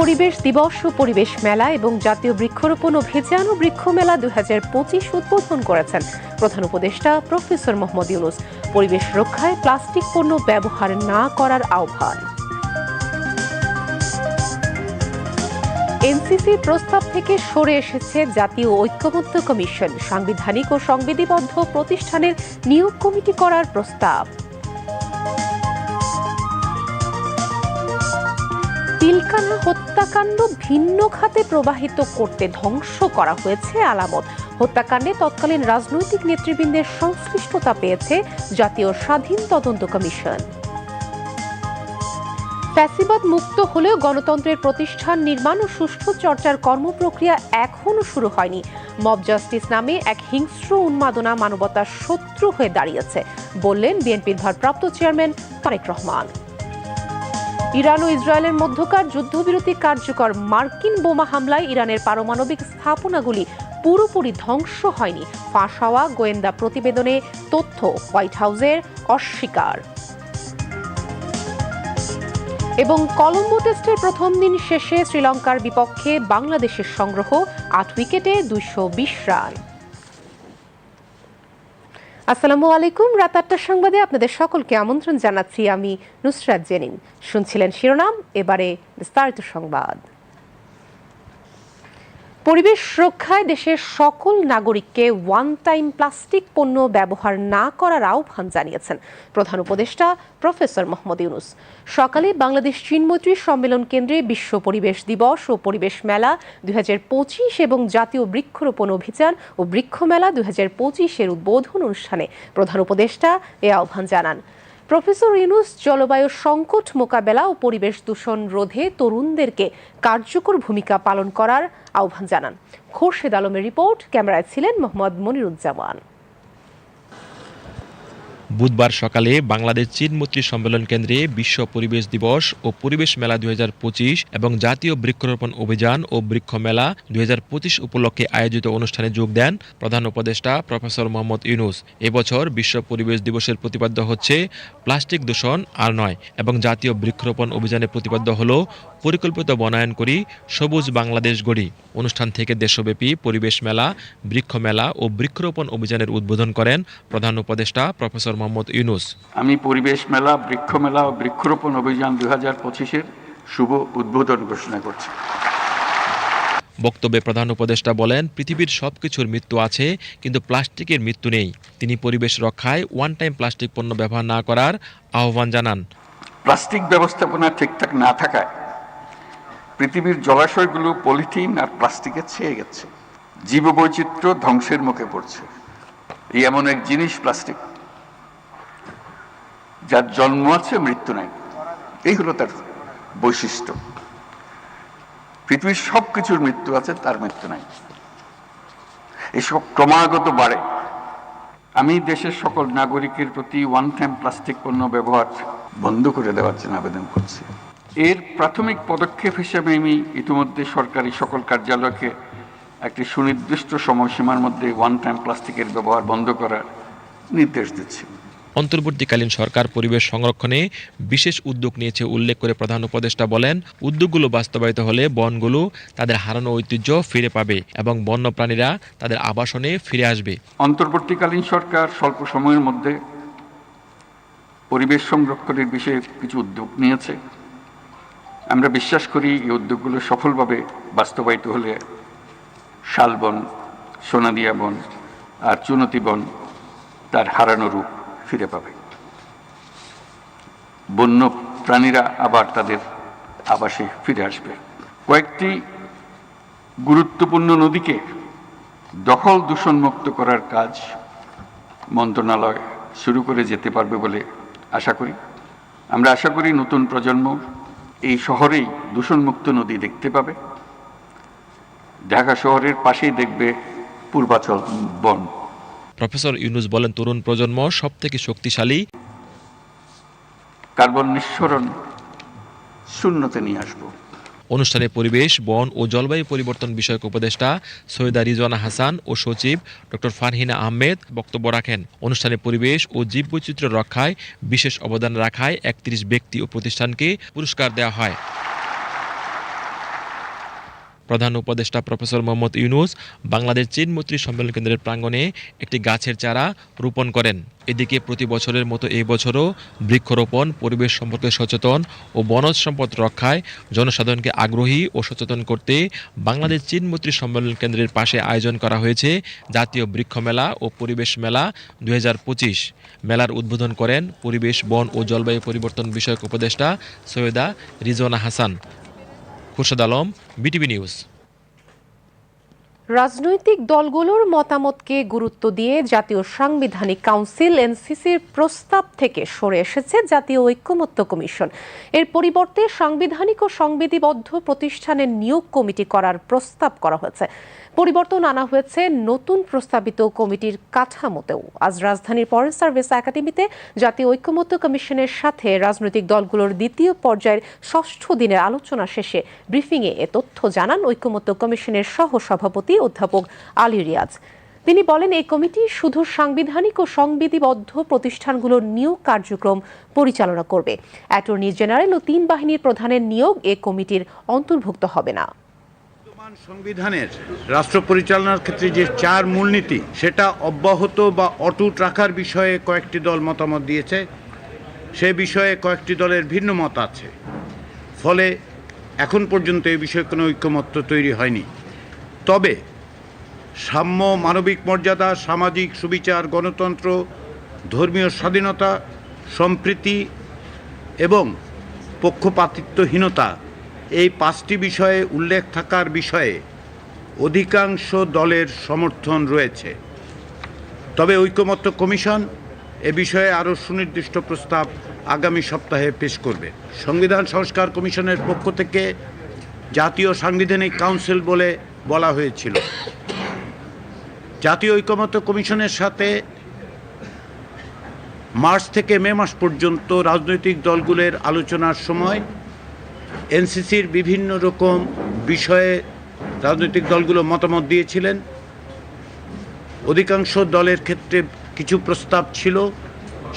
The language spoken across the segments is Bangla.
পরিবেশ দিবস ও পরিবেশ মেলা এবং জাতীয় বৃক্ষরোপণ অভিযান ও বৃক্ষ মেলা দুই হাজার পঁচিশ উদ্বোধন করেছেন প্রধান উপদেষ্টা প্রফেসর মোহাম্মদ ইউনুস। পরিবেশ রক্ষায় প্লাস্টিক পণ্য ব্যবহার না করার আহ্বান। এনসিসির প্রস্তাব থেকে সরে এসেছে জাতীয় ঐক্যমত্য কমিশন। সাংবিধানিক ও সংবিধিবদ্ধ প্রতিষ্ঠানের নিয়োগ কমিটি করার প্রস্তাব। পিলকানা হত্যাকাণ্ড ভিন্ন খাতে প্রবাহিত করতে ধ্বংস করা হয়েছে আলামত। হত্যাকাণ্ডে তৎকালীন রাজনৈতিক নেতৃবৃন্দের সংশ্লিষ্টতা পেয়েছে জাতীয় স্বাধীন তদন্ত কমিশন। ফ্যাসিবাদ মুক্ত হলেও গণতন্ত্রের প্রতিষ্ঠান নির্মাণ ও সুষ্ঠু চর্চার কর্মপ্রক্রিয়া এখনও শুরু হয়নি। মব জাস্টিস নামে এক হিংস্র উন্মাদনা মানবতার শত্রু হয়ে দাঁড়িয়েছে, বললেন বিএনপির ভারপ্রাপ্ত চেয়ারম্যান তারেক রহমান। ইরান ও ইসরায়েলের মধ্যকার যুদ্ধবিরতি কার্যকর মার্কিন বোমা হামলায় ইরানের পারমাণবিক স্থাপনাগুলি পুরোপুরি ধ্বংস হয়নি। ফাঁস হওয়া গোয়েন্দা প্রতিবেদনে তথ্য হোয়াইট হাউসের অস্বীকার। এবং কলম্বো টেস্টের প্রথম দিন শেষে শ্রীলঙ্কার বিপক্ষে বাংলাদেশের সংগ্রহ আট উইকেটে দুইশো বিশ রান। আসসালামু আলাইকুম। রাত আটটার সংবাদে আপনাদের সকলকে আমন্ত্রণ জানাচ্ছি আমি নুসরাত জেনিন। শুনছিলেন শিরোনাম, এবারে বিস্তারিত সংবাদ। পরিবেশ রক্ষায় দেশের সকল নাগরিককে ওয়ান টাইম প্লাস্টিক পণ্য ব্যবহার না করার আহ্বান জানিয়েছেন প্রধান উপদেষ্টা প্রফেসর মোহাম্মদ ইউনুস। সকালে বাংলাদেশ চীনমৈত্রী সম্মেলন কেন্দ্রে বিশ্ব পরিবেশ দিবস ও পরিবেশ মেলা দুই হাজার পঁচিশ এবং জাতীয় বৃক্ষরোপণ অভিযান ও বৃক্ষ মেলা দুই এর উদ্বোধন অনুষ্ঠানে প্রধান উপদেষ্টা এ আহ্বান জানান। প্রফেসর ইউনুস জলবায়ু সংকট মোকাবেলা ও পরিবেশ দূষণ রোধে তরুণদেরকে কার্যকর ভূমিকা পালন করার আহ্বান জানান। খোরশেদ আলমের রিপোর্ট, ক্যামেরায় ছিলেন মোহাম্মদ মনিরুজ্জামান। বুধবার সকালে বাংলাদেশ চীনমৈত্রী সম্মেলন কেন্দ্রে বিশ্ব পরিবেশ দিবস ও পরিবেশ মেলা দুই হাজার পঁচিশ এবং জাতীয় বৃক্ষরোপণ অভিযান ও বৃক্ষ মেলা দুই হাজার পঁচিশ উপলক্ষে আয়োজিত অনুষ্ঠানে যোগ দেন প্রধান উপদেষ্টা প্রফেসর মোহাম্মদ ইউনুস। এবছর বিশ্ব পরিবেশ দিবসের প্রতিপাদ্য হচ্ছে প্লাস্টিক দূষণ আর নয় এবং জাতীয় বৃক্ষরোপণ অভিযানের প্রতিপাদ্য হল পরিকল্পিত বনায়ন করি সবুজ বাংলাদেশ গড়ি। অনুষ্ঠান থেকে দেশব্যাপী পরিবেশ মেলা বৃক্ষ মেলা ও বৃক্ষরোপণ অভিযানের উদ্বোধন করেন প্রধান উপদেষ্টা প্রফেসর মোহাম্মদ ইউনুস। আমি পরিবেশ মেলা বৃক্ষ মেলা ও বৃক্ষরোপণ অভিযান দু হাজার পঁচিশের শুভ উদ্বোধন ঘোষণা করছি। বক্তব্যে প্রধান উপদেষ্টা বলেন পৃথিবীর সব কিছুর মৃত্যু আছে কিন্তু প্লাস্টিকের মৃত্যু নেই। তিনি পরিবেশ রক্ষায় ওয়ান টাইম প্লাস্টিক পণ্য ব্যবহার না করার আহ্বান জানান। প্লাস্টিক ব্যবস্থাপনা ঠিকঠাক না থাকায় পৃথিবীর জলাশয়গুলো পলিথিন আর প্লাস্টিকে ছেয়ে গেছে। জীববৈচিত্র্য ধ্বংসের মুখে পড়ছে। এই এমন এক জিনিস, প্লাস্টিক। যার জন্ম আছে, মৃত্যু নাই। এই হলো তার বৈশিষ্ট্য। পৃথিবীর সব কিছুর মৃত্যু আছে, তার মৃত্যু নাই। এসব ক্রমাগত বাড়ে। আমি দেশের সকল নাগরিকের প্রতি ওয়ান টাইম প্লাস্টিক পণ্য ব্যবহার বন্ধ করে দেওয়ার জন্য আবেদন করছি। এর প্রাথমিক পদক্ষেপ হিসেবে আমি ইতিমধ্যে সরকারি সকল কার্যালয়কে একটি সুনির্দিষ্ট সময়সীমার মধ্যে ওয়ান টাইম প্লাস্টিকের ব্যবহার বন্ধ করার নির্দেশ দিচ্ছি। অন্তর্বর্তীকালীন সরকার পরিবেশ সংরক্ষণে বিশেষ উদ্যোগ নিয়েছে উল্লেখ করে প্রধান উপদেষ্টা বলেন উদ্যোগগুলো বাস্তবায়িত হলে বনগুলো তাদের হারানো ঐতিহ্য ফিরে পাবে এবং বন্যপ্রাণীরা তাদের আবাসনে ফিরে আসবে। অন্তর্বর্তীকালীন সরকার স্বল্প সময়ের মধ্যে পরিবেশ সংরক্ষণের বিষয়ে কিছু উদ্যোগ নিয়েছে। আমরা বিশ্বাস করি এই উদ্যোগগুলো সফলভাবে বাস্তবায়িত হলে শালবন সোনাদিয়া বন আর চুনতি বন তার হারানো রূপ ফিরে পাবে। বন্য প্রাণীরা আবার তাদের আবাসে ফিরে আসবে। কয়েকটি গুরুত্বপূর্ণ নদীকে দখল দূষণমুক্ত করার কাজ মন্ত্রণালয় শুরু করে যেতে পারবে বলে আশা করি। আমরা আশা করি নতুন প্রজন্ম এই শহরেই দূষণমুক্ত নদী দেখতে পাবে। ঢাকা শহরের পাশেই দেখবে পূর্বাচল বন। প্রফেসর ইউনুস বলেন তরুণ প্রজন্ম সব থেকে শক্তিশালী। কার্বন নিঃসরণ শূন্যতে নিয়ে আসব। অনুষ্ঠানে পরিবেশ, বন ও জলবায়ু পরিবর্তন বিষয়ক উপদেষ্টা সৈয়দা রিজওয়ানা হাসান ও সচিব ডক্টর ফারহিনা আহমেদ বক্তব্য রাখেন। অনুষ্ঠানে পরিবেশ ও জীববৈচিত্র্য রক্ষায় বিশেষ অবদান রাখায় একত্রিশ ব্যক্তি ও প্রতিষ্ঠানকে পুরস্কার দেওয়া হয়। প্রধান উপদেষ্টা প্রফেসর মোহাম্মদ ইউনুস বাংলাদেশ চীন মৈত্রী সম্মেলন কেন্দ্রের প্রাঙ্গণে একটি গাছের চারা রোপণ করেন। এদিকে প্রতি বছরের মতো এই বছরও বৃক্ষরোপণ, পরিবেশ সম্পর্কে সচেতন ও বনজ সম্পদ রক্ষায় জনসাধারণকে আগ্রহী ও সচেতন করতে বাংলাদেশ চীন মৈত্রী সম্মেলন কেন্দ্রের পাশে আয়োজন করা হয়েছে জাতীয় বৃক্ষ মেলা ও পরিবেশ মেলা দু হাজার পঁচিশ। মেলার উদ্বোধন করেন পরিবেশ, বন ও জলবায়ু পরিবর্তন বিষয়ক উপদেষ্টা Syeda Rizwana Hasan. Khurshad Alam, BTV news. রাজনৈতিক দলগুলোর মতামতকে গুরুত্ব দিয়ে জাতীয় সাংবিধানিক কাউন্সিল এনসিসির প্রস্তাব থেকে সরে এসেছে জাতীয় ঐক্যমত্য কমিশন। এর পরিবর্তে সাংবিধানিক ও সংবিধিবদ্ধ প্রতিষ্ঠানের নিয়োগ কমিটি করার প্রস্তাব করা হয়েছে। পরিবর্তন আনা হয়েছে নতুন প্রস্তাবিত কমিটির কাঠামোতেও। আজ রাজধানীর ফরেন সার্ভিস একাডেমিতে জাতীয় ঐক্যমত্য কমিশনের সাথে রাজনৈতিক দলগুলোর দ্বিতীয় পর্যায়ের ষষ্ঠ দিনের আলোচনা শেষে ব্রিফিংয়ে এ তথ্য জানান ঐক্যমত্য কমিশনের সহ সভাপতি অধ্যাপক আলী রিয়াজ। তিনি বলেন, এই কমিটি শুধু সাংবিধানিক ও সংবিধিবদ্ধ প্রতিষ্ঠানগুলোর নিয়োগ কার্যক্রম পরিচালনা করবে। অ্যাটর্নি জেনারেল ও তিন বাহিনীর প্রধানের নিয়োগ এ কমিটির অন্তর্ভুক্ত হবে না। বর্তমান সংবিধানের রাষ্ট্র পরিচালনার ক্ষেত্রে যে চার মূলনীতি, সেটা অব্যাহত বা অটুট রাখার বিষয়ে কয়েকটি দল মতামত দিয়েছে। সে বিষয়ে কয়েকটি দলের ভিন্ন মত আছে। ফলে এখন পর্যন্ত এই বিষয়ে কোনো ঐক্যমত্য তৈরি হয়নি। তবে সাম্য, মানবিক মর্যাদা, সামাজিক সুবিচার, গণতন্ত্র, ধর্মীয় স্বাধীনতা, সম্প্রীতি এবং পক্ষপাতিত্বহীনতা এই পাঁচটি বিষয়ে উল্লেখ থাকার বিষয়ে অধিকাংশ দলের সমর্থন রয়েছে। তবে ঐকমত্য কমিশন এ বিষয়ে আরও সুনির্দিষ্ট প্রস্তাব আগামী সপ্তাহে পেশ করবে। সংবিধান সংস্কার কমিশনের পক্ষ থেকে জাতীয় সাংবিধানিক কাউন্সিল বলে বলা হয়েছিল। জাতীয় ঐকমত্য কমিশনের সাথে মার্চ থেকে মে মাস পর্যন্ত রাজনৈতিক দলগুলোর আলোচনার সময় এনসিসির বিভিন্ন রকম বিষয়ে রাজনৈতিক দলগুলো মতামত দিয়েছিলেন। অধিকাংশ দলের ক্ষেত্রে কিছু প্রস্তাব ছিল।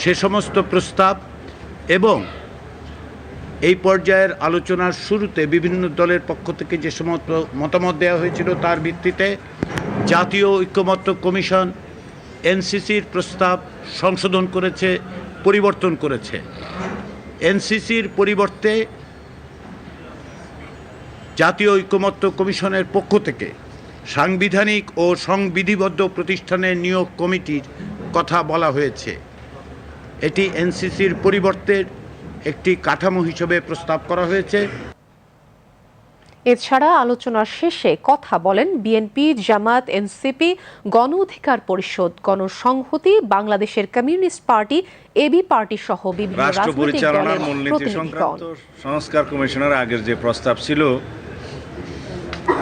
সে সমস্ত প্রস্তাব এবং এই পর্যায়ের আলোচনার শুরুতে বিভিন্ন দলের পক্ষ থেকে যে সমস্ত মতামত দেওয়া হয়েছিল তার ভিত্তিতে জাতীয় ঐক্যমত্য কমিশন এনসিসির প্রস্তাব সংশোধন করেছে, পরিবর্তন করেছে। এনসিসির পরিবর্তে জাতীয় ঐক্যমত্য কমিশনের পক্ষ থেকে সাংবিধানিক ও সংবিধিবদ্ধ প্রতিষ্ঠানের নিয়োগ কমিটির কথা বলা হয়েছে। এটি এনসিসির পরিবর্তে একটি কাঠামো হিসেবে প্রস্তাব করা হয়েছে। এছাড়া আলোচনার শেষে কথা বলেন বিএনপি জামাত এনসিপি গণ অধিকার পরিষদ গণসংহতি বাংলাদেশের কমিউনিস্ট পার্টি এবি পার্টি সহ বিভিন্ন রাজনৈতিক পরিচালনার দলের প্রতিনিধিগণ সংস্কার কমিশনের আগের যে প্রস্তাব ছিল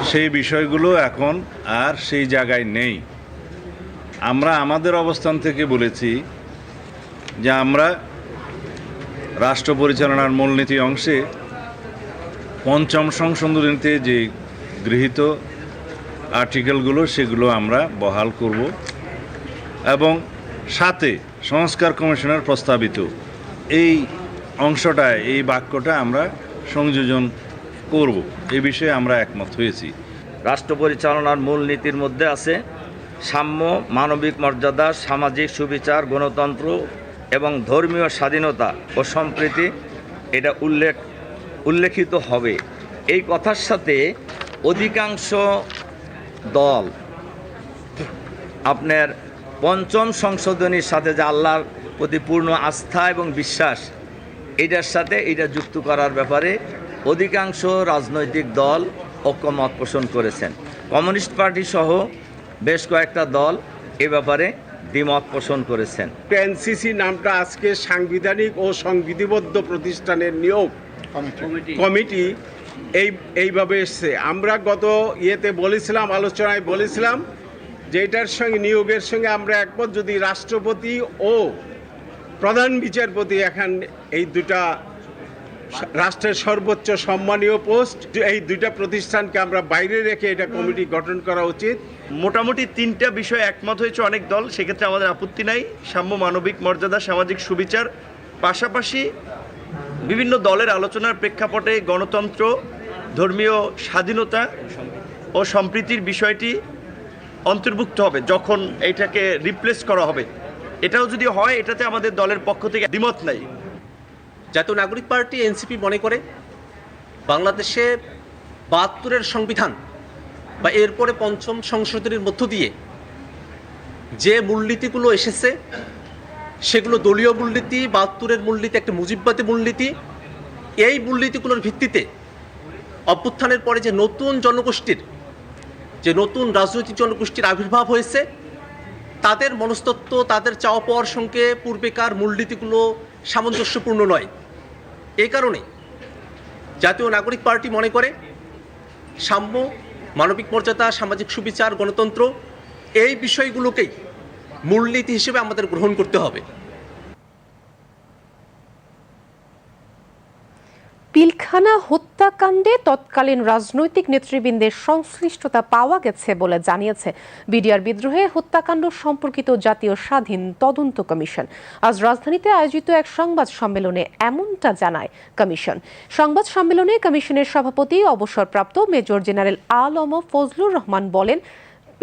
সেই বিষয়গুলো এখন আর সেই জায়গায় নেই। আমরা আমাদের অবস্থান থেকে বলেছি যে আমরা রাষ্ট্র পরিচালনার মূলনীতি অংশে পঞ্চম সংশোধনীতে যে গৃহীত আর্টিকেলগুলো, সেগুলো আমরা বহাল করব এবং সাথে সংস্কার কমিশনের প্রস্তাবিত এই অংশটায় এই বাক্যটা আমরা সংযোজন করব। এ বিষয়ে আমরা একমত হয়েছি। রাষ্ট্র পরিচালনার মূল নীতির মধ্যে আছে সাম্য, মানবিক মর্যাদা, সামাজিক সুবিচার, গণতন্ত্র এবং ধর্মীয় স্বাধীনতা ও সম্প্রীতি। এটা উল্লেখ উল্লেখিত হবে। এই কথার সাথে অধিকাংশ দল আপনার পঞ্চম সংশোধনীর সাথে যে আল্লাহর প্রতি পূর্ণ আস্থা এবং বিশ্বাস, এটার সাথে এটা যুক্ত করার ব্যাপারে অধিকাংশ রাজনৈতিক দল ঐক্যমত পোষণ করেছেন। কমিউনিস্ট পার্টি সহ বেশ কয়েকটা দল এ ব্যাপারে দ্বিমত পোষণ করেছেন। এনসিসি নামটা আজকে সাংবিধানিক ও সংবিধিবদ্ধ প্রতিষ্ঠানের নিয়োগ। কমিটি এই এইভাবে এসছে। আমরা গত ইয়েতে বলেছিলাম আলোচনায় বলেছিলাম যে এটার সঙ্গে নিয়োগের সঙ্গে আমরা একমত যদি রাষ্ট্রপতি ও প্রধান বিচারপতি এখন এই দুটা রাষ্ট্রের সর্বোচ্চ সম্মানীয় পোস্ট এই দুইটা প্রতিষ্ঠানকে আমরা বাইরে রেখে এটা কমিটি গঠন করা উচিত। মোটামুটি তিনটা বিষয়ে একমত হয়েছে অনেক দল সেক্ষেত্রে আমাদের আপত্তি নাই। সাম্য মানবিক মর্যাদা সামাজিক সুবিচার পাশাপাশি বিভিন্ন দলের আলোচনার প্রেক্ষাপটে গণতন্ত্র, ধর্মীয় স্বাধীনতা ও সম্প্রীতির বিষয়টি অন্তর্ভুক্ত হবে যখন এটাকে রিপ্লেস করা হবে। এটাও যদি হয়, এটাতে আমাদের দলের পক্ষ থেকে দ্বিমত নাই। জাতীয় নাগরিক পার্টি, এনসিপি মনে করে বাংলাদেশে বাহাত্তরের সংবিধান বা এরপরে পঞ্চম সংশোধনীর মধ্য দিয়ে যে মূলনীতিগুলো এসেছে সেগুলো দলীয় মূলনীতি, বাহাত্তরের মূলনীতি, একটা মুজিববাদী মূলনীতি। এই মূলনীতিগুলোর ভিত্তিতে অভ্যুত্থানের পরে যে নতুন জনগোষ্ঠীর, যে নতুন রাজনৈতিক জনগোষ্ঠীর আবির্ভাব হয়েছে, তাদের মনস্তত্ব, তাদের চাওয়া পাওয়ার সঙ্গে পূর্বেকার মূলনীতিগুলো সামঞ্জস্যপূর্ণ নয়। এই কারণে জাতীয় নাগরিক পার্টি মনে করে, সাম্য, মানবিক মর্যাদা, সামাজিক সুবিচার, গণতন্ত্র, এই বিষয়গুলোকেই মূলনীতি হিসেবে আমাদের গ্রহণ করতে হবে। পিলখানা হত্যাকাণ্ডে তৎকালীন রাজনৈতিক নেতৃবৃন্দের সংশ্লিষ্টতা পাওয়া গেছে বলে জানিয়েছে বিডিআর বিদ্রোহে হত্যাকাণ্ড সম্পর্কিত জাতীয় স্বাধীন তদন্ত কমিশন। আজ রাজধানীতে আয়োজিত এক সংবাদ সম্মেলনে এমনটা জানায় কমিশন। সংবাদ সম্মেলনে কমিশনের সভাপতি, অবসরপ্রাপ্ত মেজর জেনারেল আলম ফজলুর রহমান বলেন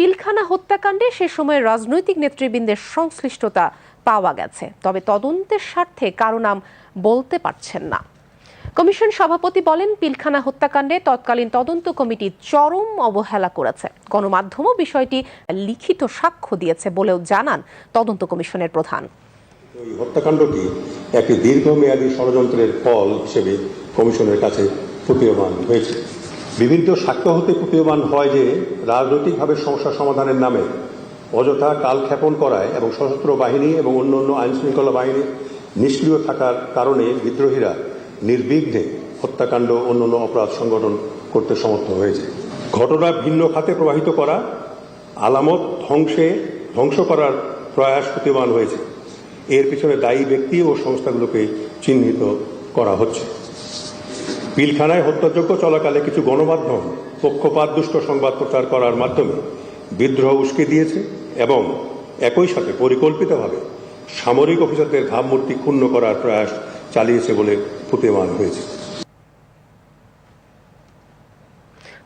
পিলখানা হত্যাকাণ্ডে সে সময় রাজনৈতিক নেতৃবৃন্দের সংশ্লিষ্টতা পাওয়া গেছে। তবে তদন্তের স্বার্থে কারও নাম বলতে পারছেন না। কমিশন সভাপতি বলেন, পিলখানা হত্যাকাণ্ডে তৎকালীন তদন্ত কমিটি চরম অবহেলা করেছে। গণমাধ্যমও বিষয়টি লিখিত সাক্ষ্য দিয়েছে বলেও জানান তদন্ত কমিশনের প্রধান। এই হত্যাকাণ্ডটি একটি দীর্ঘমেয়াদী ষড়যন্ত্রের ফল হিসেবে কমিশনের কাছে প্রতীয়মান হয়েছে? বিভিন্ন সাক্ষ্য হতে প্রতীয়মান হয় যে রাজনৈতিকভাবে সমস্যা সমাধানের নামে অযথা কালক্ষেপণ করায় এবং সশস্ত্র বাহিনী এবং অন্যান্য আইনশৃঙ্খলা বাহিনী নিষ্ক্রিয় থাকার কারণে বিদ্রোহীরা নির্বিঘ্নে হত্যাকাণ্ড অন্য অন্য অপরাধ সংগঠন করতে সমর্থ হয়েছে। ঘটনা ভিন্ন খাতে প্রবাহিত করা, আলামত ধ্বংসে ধ্বংস করার প্রয়াস প্রতিমান হয়েছে। এর পিছনে দায়ী ব্যক্তি ও সংস্থাগুলোকে চিহ্নিত করা হচ্ছে। পিলখানায় হত্যাযোগ্য চলাকালে কিছু গণমাধ্যম পক্ষপাতদুষ্ট সংবাদ প্রচার করার মাধ্যমে বিদ্রোহ উস্কে দিয়েছে এবং একই সাথে পরিকল্পিতভাবে সামরিক অফিসারদের ভাবমূর্তি ক্ষুণ্ণ করার প্রয়াস চালিয়েছে বলে প্রতীয়মান হয়েছে।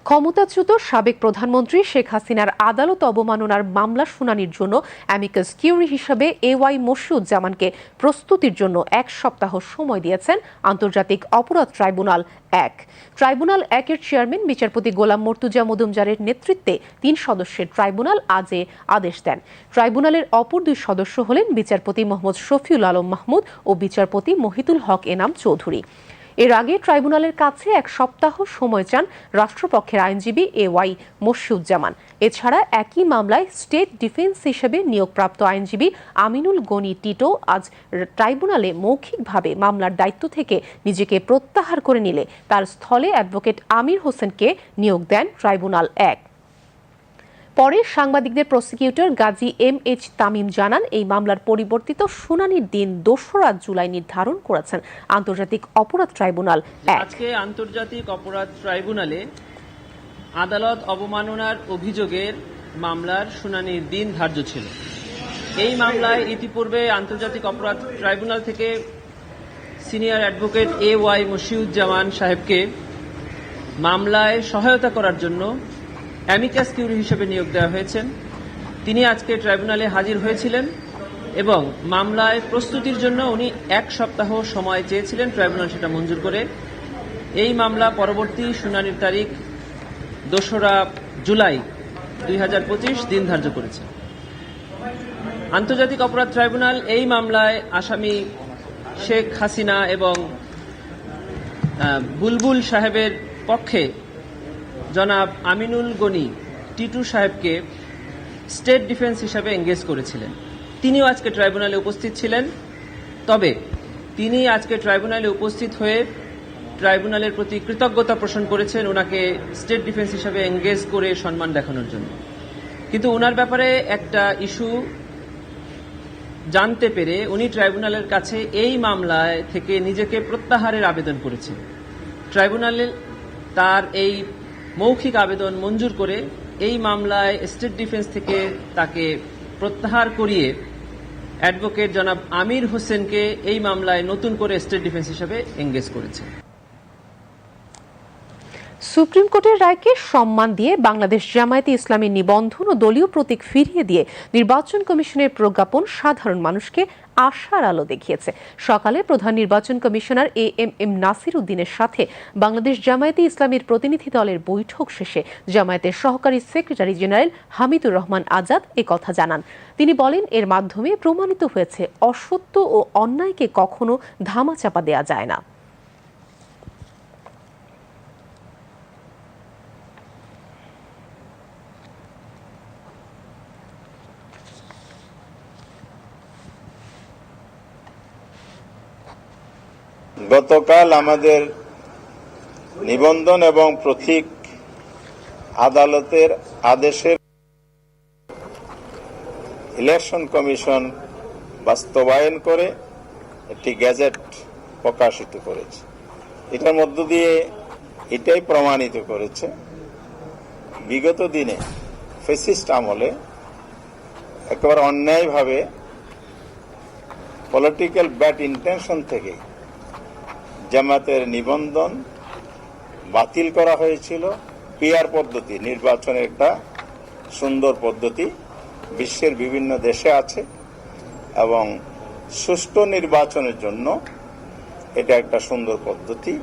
ক্ষমতাচ্যুত সাবেক প্রধানমন্ত্রী শেখ হাসিনার আদালত অবমাননার মামলা শুনানির জন্য অ্যামিকাস কিউরি হিসাবে এ ওয়াই মশিউজ্জামানকে প্রস্তুতির জন্য এক সপ্তাহ সময় দিয়েছেন আন্তর্জাতিক অপরাধ ট্রাইব্যুনাল এক। ট্রাইব্যুনাল একের চেয়ারম্যান, বিচারপতি গোলাম মর্তুজা মদুমজারের নেতৃত্বে তিন সদস্যের ট্রাইব্যুনাল আজ এ আদেশ দেন। ট্রাইব্যুনালের অপর দুই সদস্য হলেন বিচারপতি মোহাম্মদ শফিউল আলম মাহমুদ ও বিচারপতি মহিতুল হক এনাম চৌধুরী। এর আগে ট্রাইব্যুনালের কাছে এক সপ্তাহ সময় চান রাষ্ট্রপক্ষের আইনজীবী এ ওয়াই মশিউজ্জামান। এছাড়া একই মামলায় স্টেট ডিফেন্স হিসেবে নিয়োগপ্রাপ্ত আইনজীবী আমিনুল গনি টিটো আজ ট্রাইব্যুনালে মৌখিকভাবে মামলার দায়িত্ব থেকে নিজেকে প্রত্যাহার করে নিলে। তার স্থলে অ্যাডভোকেট আমির হোসেনকে নিয়োগ দেন ট্রাইব্যুনাল এক। পরে সাংবাদিকদের prosecutor Gazi M H Tamim জানান, এই মামলার পরিবর্তিত শুনানির দিন দোসরা জুলাই নির্ধারণ করেছেন আন্তর্জাতিক অপরাধ ট্রাইব্যুনাল আজকে আন্তর্জাতিক অপরাধ ট্রাইব্যুনালে আদালত অবমাননার অভিযোগের মামলার শুনানির দিন ধার্য ছিল। এই মামলায় ইতিপূর্বে আন্তর্জাতিক অপরাধ ট্রাইব্যুনাল থেকে senior advocate A Y Moshiuzzaman সাহেবকে মামলায় সহায়তা করার জন্য অ্যামিকাস কিউরি হিসেবে নিয়োগ দেওয়া হয়েছেন। তিনি আজকে ট্রাইব্যুনালে হাজির হয়েছিলেন এবং মামলায় প্রস্তুতির জন্য উনি এক সপ্তাহ সময় চেয়েছিলেন ট্রাইব্যুনাল সেটা মঞ্জুর করে। এই মামলা পরবর্তী শুনানির তারিখ দোসরা জুলাই দুই হাজার পঁচিশ দিন ধার্য করেছে। আন্তর্জাতিক অপরাধ ট্রাইব্যুনাল এই মামলায় আসামি শেখ হাসিনা এবং বুলবুল সাহেবের পক্ষে জনাব আমিনুল গনি টিটু সাহেবকে স্টেট ডিফেন্স হিসাবে এঙ্গেজ করেছিলেন। তিনিও আজকে ট্রাইব্যুনালে উপস্থিত ছিলেন। তবে তিনি আজকে ট্রাইব্যুনালে উপস্থিত হয়ে ট্রাইব্যুনালের প্রতি কৃতজ্ঞতা পোষণ করেছেন ওনাকে স্টেট ডিফেন্স হিসাবে এঙ্গেজ করে সম্মান দেখানোর জন্য। কিন্তু ওনার ব্যাপারে একটা ইস্যু জানতে পেরে উনি ট্রাইব্যুনালের কাছে এই মামলায় থেকে নিজেকে প্রত্যাহারের আবেদন করেছেন। ট্রাইব্যুনালে তার এই মৌখিক আবেদন মঞ্জুর করে এই মামলায় স্টেট ডিফেন্স থেকে তাকে প্রত্যাহার করিয়ে অ্যাডভোকেট জনাব আমির হোসেনকে এই মামলায় নতুন করে স্টেট ডিফেন্স হিসেবে এঙ্গেজ করেছে। সুপ্রিম কোর্টের রায়কে সম্মান দিয়ে বাংলাদেশ জামায়াতে ইসলামী নিবন্ধন ও দলীয় প্রতীক ফিরিয়ে দিয়ে নির্বাচন কমিশনের প্রজ্ঞাপন সাধারণ মানুষকে আশার আলো দেখিয়েছে। সকালে প্রধান নির্বাচন commissioner A M M Nasir উদ্দিনের সাথে বাংলাদেশ জামায়াতে ইসলামীর প্রতিনিধি দলের বৈঠক শেষে জামায়াতের সহকারী সেক্রেটারি জেনারেল হামিদুর রহমান আজাদ এ কথা জানান। তিনি বলেন, এর মাধ্যমে প্রমাণিত হয়েছে অসত্য ও অন্যায়কে কখনো ধামাচাপা দেওয়া যায় না। গতকাল আমাদের নিবন্ধন এবং প্রতীক আদালতের আদেশের ইলেকশন কমিশন বাস্তবায়ন করে একটি গ্যাজেট প্রকাশিত করেছে। এটার মধ্য দিয়ে এটাই প্রমাণিত করেছে, বিগত দিনে ফেসিস্ট আমলে একেবারে অন্যায়ভাবে পলিটিক্যাল ব্যাড ইন্টেনশন থেকে জামাতের নিবন্ধন বাতিল করা হয়েছিল। পিআর পদ্ধতি, নির্বাচনের একটা সুন্দর পদ্ধতি বিশ্বের বিভিন্ন দেশে আছে এবং সুষ্ঠু নির্বাচনের জন্য এটা একটা সুন্দর পদ্ধতি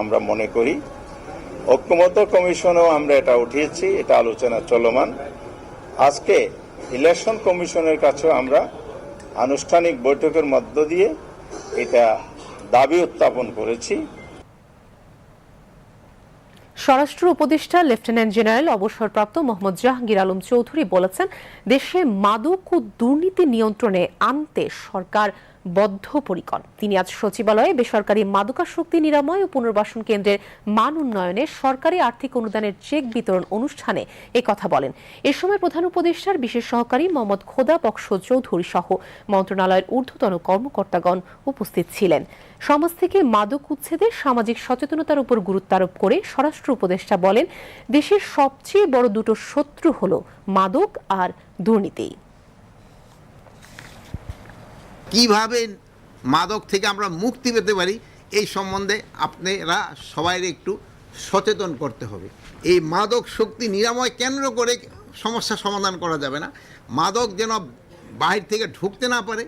আমরা মনে করি। ঐক্যমত কমিশনেও আমরা এটা উঠিয়েছি, এটা আলোচনা চলমান। আজকে ইলেকশন কমিশনের কাছেও আমরা আনুষ্ঠানিক বৈঠকের মধ্য দিয়ে এটা দাবি উত্থাপন করেছি। স্বরাষ্ট্র উপদেষ্টা, লেফটেন্যান্ট জেনারেল, অবসরপ্রাপ্ত মোহাম্মদ জাহাঙ্গীর আলম চৌধুরী বলেছেন, দেশে মাদক ও দুর্নীতি নিয়ন্ত্রণে আনতে সরকার বদ্ধপরিকর। তিনি আজ সচিবালয়ে বেসরকারি মাদকাসক্তি নিরাময় ও পুনর্বাসন কেন্দ্রের মান উন্নয়নে সরকারি আর্থিক অনুদানের চেক বিতরণ অনুষ্ঠানে কথা বলেন। এ সময় প্রধান উপদেষ্টার বিশেষ সহকারী মোহাম্মদ খোদা বক্স চৌধুরী সহ মন্ত্রণালয়ের ঊর্ধ্বতন কর্মকর্তাগণ উপস্থিত ছিলেন। সমাজ থেকে মাদক উচ্ছেদে সামাজিক সচেতনতার উপর গুরুত্ব আরোপ করে স্বরাষ্ট্র উপদেষ্টা বলেন, দেশের সবচেয়ে বড় দুটো শত্রু হল মাদক আর দুর্নীতি। কীভাবে মাদক থেকে আমরা মুক্তি পেতে পারি, এই সম্বন্ধে আপনারা সবাই একটু সচেতন করতে হবে। এই মাদক শক্তি নিরাময় কেন্দ্র করে সমস্যা সমাধান করা যাবে না। মাদক যেন বাহির থেকে ঢুকতে না পারে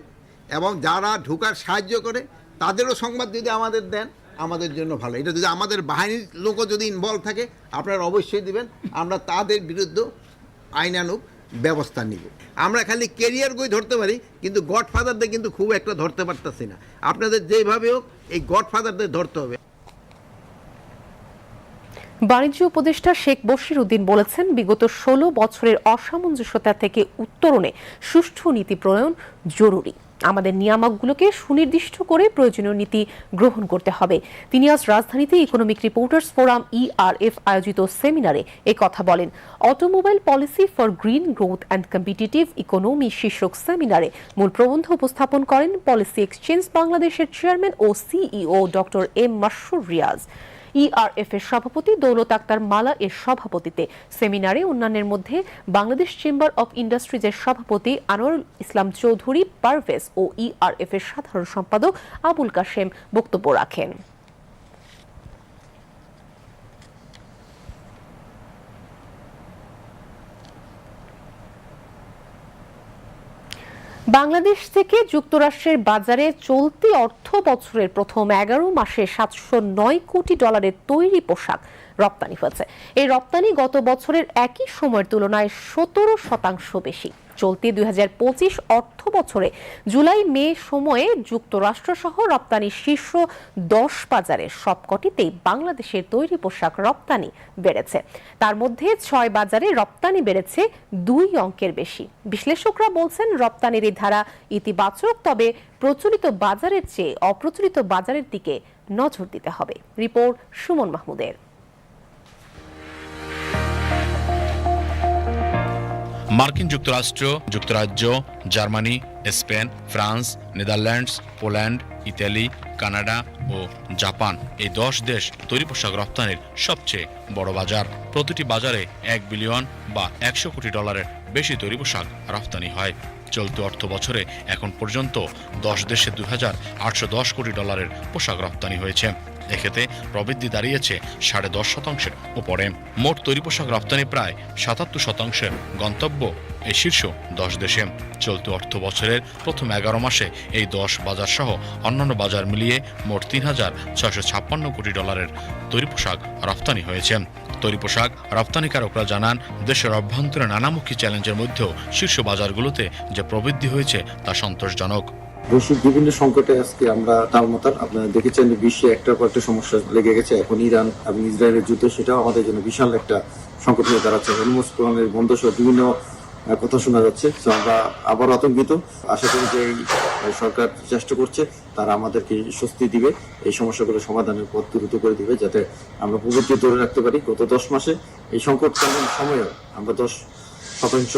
এবং যারা ঢুকার সাহায্য করে, তাদেরও সংবাদ যদি আমাদের দেন, আমাদের জন্য ভালো। এটা যদি আমাদের বাহিনীর লোকও যদি ইনভলভ থাকে, আপনারা অবশ্যই দিবেন। আমরা তাদের বিরুদ্ধে আইনানুক ব্যবস্থা নিব। আমরা খালি কেরিয়ার বই ধরতে পারি, কিন্তু গডফাদারদের কিন্তু খুব একটা ধরতে পারতেছি না। আপনাদের যেভাবে হোক, এই গডফাদারদের ধরতে হবে। বাণিজ্য উপদেষ্টা শেখ বশির উদ্দিন বলেছেন, বিগত ষোলো বছরের অসামঞ্জস্যতা থেকে উত্তরণে সুষ্ঠু নীতি প্রণয়ন জরুরি। আমাদের নিয়ামকগুলোকে সুনির্দিষ্ট করে প্রয়োজনীয় নীতি গ্রহণ করতে হবে। তিনি আজ রাজধানীতে ইকোনমিক রিপোর্টার্স ফোরাম ইআরএফ আয়োজিত সেমিনারে এ কথা বলেন। Automobile policy for green growth and competitive economy শীর্ষক সেমিনারে মূল প্রবন্ধ উপস্থাপন করেন পলিসি এক্সচেঞ্জ বাংলাদেশের চেয়ারম্যান ও CEO doctor M Masrur Riaz. ERF এর সভাপতি দৌলত আক্তার মালা এর সভাপতিতে। সেমিনারে অন্যান্যের মধ্যে বাংলাদেশ চেম্বার অব ইন্ডাস্ট্রিজের সভাপতি আনোয়ারুল ইসলাম চৌধুরী, পারভেজ ও ইআরএফ এর সাধারণ সম্পাদক আবুল কাশেম বক্তব্য রাখেন। বাংলাদেশ থেকে যুক্তরাষ্ট্রের বাজারে চলতি অর্থ বছরের প্রথম এগারো মাসে সাতশো নয় কোটি ডলারের তৈরি পোশাক রপ্তানি হয়েছে। এই রপ্তানি গত বছরের একই সময়ের তুলনায় সতেরো শতাংশ বেশি। চলতি দুই অর্থ বছরে জুলাই, মে সময়ে যুক্তরাষ্ট্র সহ রপ্তানি শীর্ষ দশ বাজারের সবকটিতেই বাংলাদেশের তৈরি পোশাক রপ্তানি বেড়েছে। তার মধ্যে ছয় বাজারে রপ্তানি বেড়েছে দুই অঙ্কের বেশি। বিশ্লেষকরা বলছেন, রপ্তানির এই ধারা ইতিবাচক, তবে প্রচলিত বাজারের চেয়ে অপ্রচলিত বাজারের দিকে নজর দিতে হবে। রিপোর্ট সুমন মাহমুদের। মার্কিন যুক্তরাষ্ট্র, যুক্তরাজ্য, Germany, Spain, France, Netherlands, Poland, Italy, Canada ও জাপান। এই দশ দেশ তৈরি পোশাক রপ্তানির সবচেয়ে বড় বাজার। প্রতিটি বাজারে এক বিলিয়ন বা একশো কোটি ডলারের বেশি তৈরি পোশাক রপ্তানি হয়। চলতি অর্থ বছরে এখন পর্যন্ত দশ দেশে দুই হাজার আটশো দশ কোটি ডলারের পোশাক রপ্তানি হয়েছে। এক্ষেত্রে প্রবৃদ্ধি দাঁড়িয়েছে সাড়ে দশ শতাংশের উপরে। মোট তৈরি পোশাক রপ্তানি প্রায় সাতাত্তর শতাংশের গন্তব্য এই শীর্ষ দশ দেশে। চলতি অর্থ বছরের প্রথম এগারো মাসে এই দশ বাজার সহ অন্যান্য বাজার মিলিয়ে মোট তিন হাজার ছয়শো ছাপ্পান্ন কোটি ডলারের তৈরি পোশাক রপ্তানি হয়েছে। তৈরি পোশাক রপ্তানিকারকরা জানান, দেশের অভ্যন্তরে নানামুখী চ্যালেঞ্জের মধ্যেও শীর্ষ বাজারগুলোতে যে প্রবৃদ্ধি হয়েছে তা সন্তোষজনক। বৈশ্বিক বিভিন্ন সংকটে আজকে আমরা তালমাতাল আপনারা দেখেছেন বিশ্বে একটার পর একটা সমস্যা লেগে গেছে। এখন ইরান এবং ইসরায়েলের যুদ্ধ সেটাও আমাদের জন্য বিশাল একটা সংকট হয়ে দাঁড়াচ্ছে। হরমুজ প্রণালীর বন্ধ সহ বিভিন্ন কথা শোনা যাচ্ছে। তো আমরা আবার আতঙ্কিত। আশা করি যে এই সরকার চেষ্টা করছে, তারা আমাদেরকে স্বস্তি দিবে, এই সমস্যাগুলো সমাধানের পথ দ্রুত করে দিবে, যাতে আমরা প্রবৃত্তি ধরে রাখতে পারি। গত দশ মাসে এই সংকটকালীন সময়ে আমরা দশ শতাংশ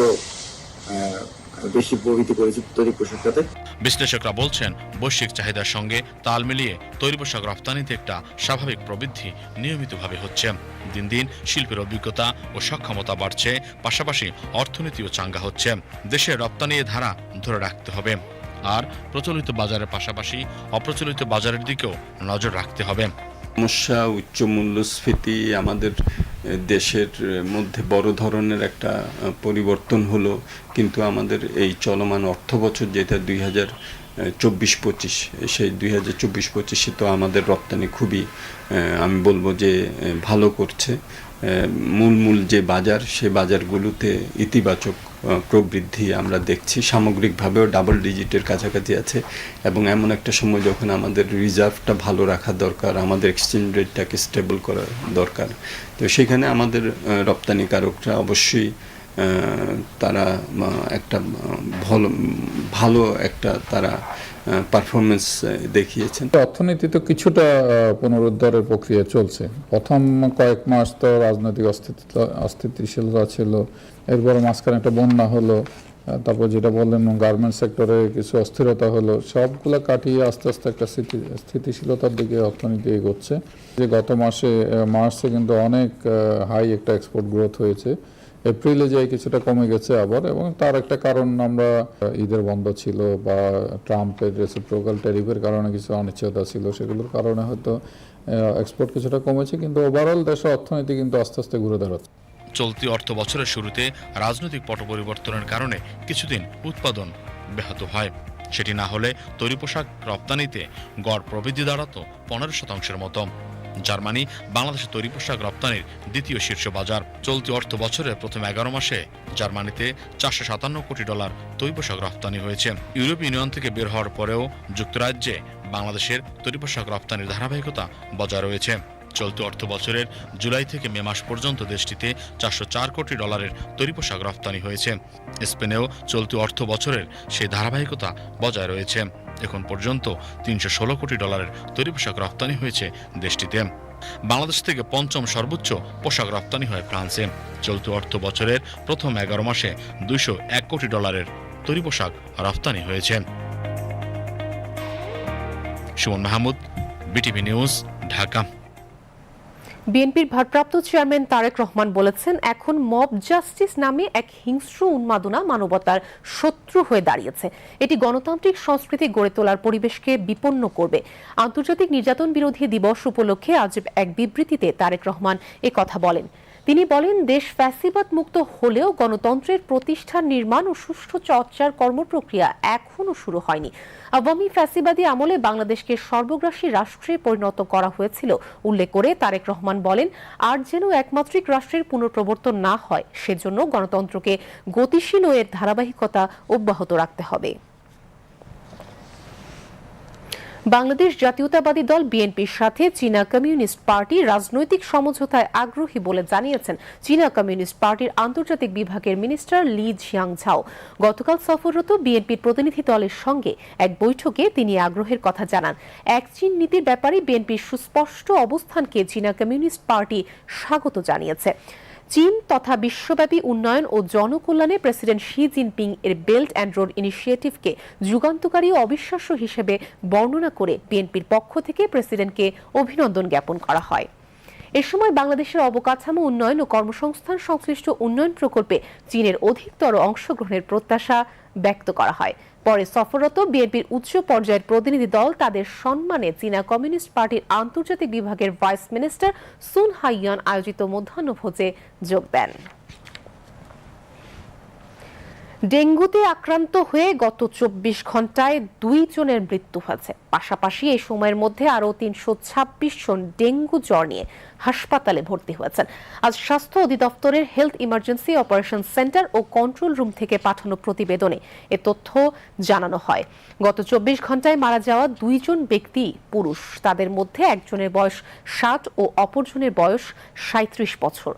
বেশি করেছি তৈরি পোশাক খাতে বিশ্লেষকরা বলছেন বৈশ্বিক চাহিদার সঙ্গে তাল মিলিয়ে তৈরি পোশাক রপ্তানিতে একটা স্বাভাবিক প্রবৃদ্ধি নিয়মিতভাবে হচ্ছে। দিন দিন শিল্পের অভিজ্ঞতা ও সক্ষমতা বাড়ছে পাশাপাশি অর্থনীতিও চাঙ্গা হচ্ছে। দেশের রপ্তানি ধারা ধরে রাখতে হবে। আর প্রচলিত বাজারের পাশাপাশি অপ্রচলিত বাজারের দিকেও নজর রাখতে হবে। সমস্যা উচ্চ মূল্যস্ফীতি আমাদের দেশের মধ্যে বড় ধরনের একটা পরিবর্তন হলো। কিন্তু আমাদের এই চলমান অর্থ বছর যেটা দুই হাজার চব্বিশ পঁচিশ, সেই দুই হাজার চব্বিশ পঁচিশে তো আমাদের রপ্তানি খুবই আমি বলব যে ভালো করছে। মূল মূল যে বাজার, সে বাজারগুলোতে ইতিবাচক প্রবৃদ্ধি আমরা দেখছি। সামগ্রিকভাবেও ডাবল ডিজিটের কাছাকাছি আছে এবং এমন একটা সময় যখন আমাদের রিজার্ভটা ভালো রাখা দরকার, আমাদের এক্সচেঞ্জ রেটটাকে স্টেবল করা দরকার। তো সেখানে আমাদের রপ্তানিকারকরা অবশ্যই তারা একটা ভালো ভালো একটা তারা পারফরমেন্স দেখিয়েছেন। অর্থনীতি তো কিছুটা পুনরুদ্ধারের প্রক্রিয়া চলছে। প্রথম কয়েক মাস তো রাজনৈতিক অস্থিতিশীলতা ছিল। এরপরে মাঝখানে একটা বন্যা হলো। তারপর যেটা বললেন গার্মেন্টস সেক্টরে কিছু অস্থিরতা হলো। সবগুলো কাটিয়ে আস্তে আস্তে একটা স্থিতি, স্থিতিশীলতার দিকে অর্থনীতি এগোচ্ছে। যে গত মাসে মার্চে কিন্তু অনেক হাই একটা এক্সপোর্ট গ্রোথ হয়েছে। এপ্রিলে যে কিছুটা কমে গেছে আবার, এবং তার একটা কারণ আমরা, ঈদের বন্ধ ছিল বা ট্রাম্পের রেসিপ্রোকাল ট্যারিফের কারণে কিছু অনিশ্চয়তা ছিল, সেগুলোর কারণে হয়তো এক্সপোর্ট কিছুটা কমেছে, কিন্তু ওভারঅল দেশের অর্থনীতি কিন্তু আস্তে আস্তে ঘুরে দাঁড়াচ্ছে। চলতি অর্থ বছরের শুরুতে রাজনৈতিক পট পরিবর্তনের কারণে কিছুদিন উৎপাদন ব্যাহত হয়। সেটি না হলে তৈরি পোশাক রপ্তানিতে গড় প্রবৃদ্ধি দাঁড়াতো পনেরো শতাংশের মতো। জার্মানি, বাংলাদেশে তৈরি পোশাক রপ্তানির দ্বিতীয় শীর্ষ বাজার। চলতি অর্থ বছরের প্রথম এগারো মাসে জার্মানিতে চারশো সাতান্ন কোটি ডলার তৈরি পোশাক রপ্তানি হয়েছে। ইউরোপ ইউনিয়ন থেকে বের হওয়ার পরেও যুক্তরাজ্যে বাংলাদেশের তৈরি পোশাক রপ্তানির ধারাবাহিকতা বজায় রয়েছে। চলতি অর্থ বছরের জুলাই থেকে মে মাস পর্যন্ত দেশটিতে চারশো চার কোটি ডলারের তৈরি পোশাক রপ্তানি হয়েছে। স্পেনেও চলতি অর্থ বছরের সেই ধারাবাহিকতা বজায় রয়েছে। এখন পর্যন্ত তিনশো ষোলো কোটি ডলারের তৈরি পোশাক রপ্তানি হয়েছে দেশটিতে। বাংলাদেশ থেকে পঞ্চম সর্বোচ্চ পোশাক রপ্তানি হয় ফ্রান্সে। চলতি অর্থ বছরের প্রথম এগারো মাসে দুইশো এক কোটি ডলারের তৈরি পোশাক রপ্তানি হয়েছে। Suman Mahmud, BTV news, Dhaka. বিএনপির ভারপ্রাপ্ত চেয়ারম্যান তারেক রহমান বলেছেন, এখন মব জাস্টিস নামে এক হিংস্র উন্মাদনা মানবতার শত্রু হয়ে দাঁড়িয়েছে। এটি গণতান্ত্রিক সংস্কৃতি গড়ে তোলার পরিবেশকে বিপন্ন করবে। আন্তর্জাতিক নির্যাতন বিরোধী দিবস উপলক্ষে আজ এক বিবৃতিতে তারেক রহমান কথা বলেন। তিনি বলেন, দেশ ফ্যাসিবাদ মুক্ত হলেও গণতন্ত্রের প্রতিষ্ঠান নির্মাণ ও সুষ্ঠু চর্চার কর্মপ্রক্রিয়া এখনও শুরু হয়নি। আওয়ামী ফ্যাসিবাদী আমলে বাংলাদেশকে সর্বগ্রাসী রাষ্ট্রে পরিণত করা হয়েছিল, উল্লেখ করে তারেক রহমান বলেন, আর যেন একমাত্রিক রাষ্ট্রের পুনঃপ্রবর্তন না হয়, সেজন্য গণতন্ত্রকে গতিশীল ও এর ধারাবাহিকতা অব্যাহত রাখতে হবে। বাংলাদেশ জাতীয়তাবাদী দল বিএনপির সাথে চীনা কমিউনিস্ট পার্টি রাজনৈতিক সমঝোতায় আগ্রহী বলে জানিয়েছেন চীনা কমিউনিস্ট পার্টির আন্তর্জাতিক বিভাগের মিনিস্টার লি ঝিয়াং ঝাও গতকাল সফররত বিএনপির প্রতিনিধি দলের সঙ্গে এক বৈঠকে তিনি আগ্রহের কথা জানান। এক চীন নীতির ব্যাপারে বিএনপির সুস্পষ্ট অবস্থানকে চীনা কমিউনিস্ট পার্টি স্বাগত জানিয়েছে। চীন তথা বিশ্বব্যাপী উন্নয়ন ও জনকল্যাণে প্রেসিডেন্ট শি জিনপিং এর বেল্ট অ্যান্ড রোড ইনিশিয়েটিভকে যুগান্তকারী ও অবিশ্বাস্য হিসেবে বর্ণনা করে বিএনপির পক্ষ থেকে প্রেসিডেন্টকে অভিনন্দন জ্ঞাপন করা হয়। এ সময় বাংলাদেশের অবকাঠামো উন্নয়ন ও কর্মসংস্থান সংশ্লিষ্ট উন্নয়ন প্রকল্পে চীনের অধিকতর অংশগ্রহণের প্রত্যাশা ব্যক্ত করা হয়। পরে সফররত বিএনপির উচ্চ পর্যায়ের প্রতিনিধি দল তাদের সম্মানে চীনা কমিউনিস্ট পার্টির আন্তর্জাতিক বিভাগের ভাইস মিনিস্টার সুন হাইয়ান আয়োজিত মধ্যাহ্নভোজে যোগ দেন। ডেঙ্গুতে আক্রান্ত হয়ে গত চব্বিশ ঘন্টায় দুই জনের মৃত্যু হয়েছে। পাশাপাশি এই সময়ের মধ্যে আরও তিনশো ছাব্বিশ জন ডেঙ্গু জ্বর নিয়ে হাসপাতালে ভর্তি হয়েছেন। আজ স্বাস্থ্য অধিদপ্তরের হেলথ ইমার্জেন্সি অপারেশন সেন্টার ও কন্ট্রোল রুম থেকে পাঠানো প্রতিবেদনে এ তথ্য জানানো হয়। গত চব্বিশ ঘন্টায় মারা যাওয়া দুইজন ব্যক্তি পুরুষ। তাদের মধ্যে একজনের বয়স ষাট ও অপরজনের বয়স সাঁত্রিশ বছর।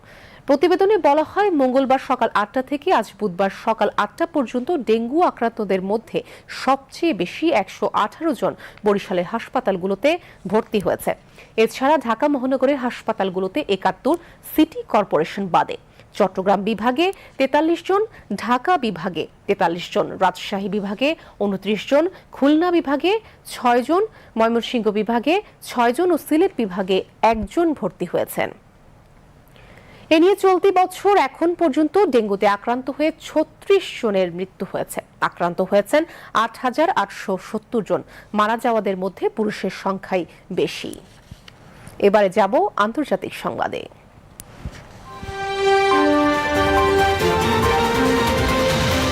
প্রতিবেদনে বলা হয়, মঙ্গলবার সকাল আটটা থেকে আজ বুধবার সকাল আটটা পর্যন্ত ডেঙ্গু আক্রান্তদের মধ্যে সবচেয়ে বেশি একশো আঠারো জন বরিশালের হাসপাতালগুলোতে ভর্তি হয়েছে। এছাড়া ঢাকা মহানগরের হাসপাতালগুলোতে একাত্তর, সিটি কর্পোরেশন বাদে। চট্টগ্রাম বিভাগে তেতাল্লিশ জন, ঢাকা বিভাগে তেতাল্লিশ জন, রাজশাহী বিভাগে উনত্রিশ জন, খুলনা বিভাগে ছয় জন, ময়মনসিংহ বিভাগে ছয় জন ও সিলেট বিভাগে একজন ভর্তি হয়েছেন। এ নিয়ে চলতি বছর এখন পর্যন্ত ডেঙ্গুতে আক্রান্ত হয়ে ছত্রিশ জনের মৃত্যু হয়েছে। আক্রান্ত হয়েছেন আট হাজার আটশো সত্তর জন। মারা যাওয়াদের মধ্যে পুরুষের সংখ্যাই বেশি। এবারে যাব আন্তর্জাতিক সংবাদে।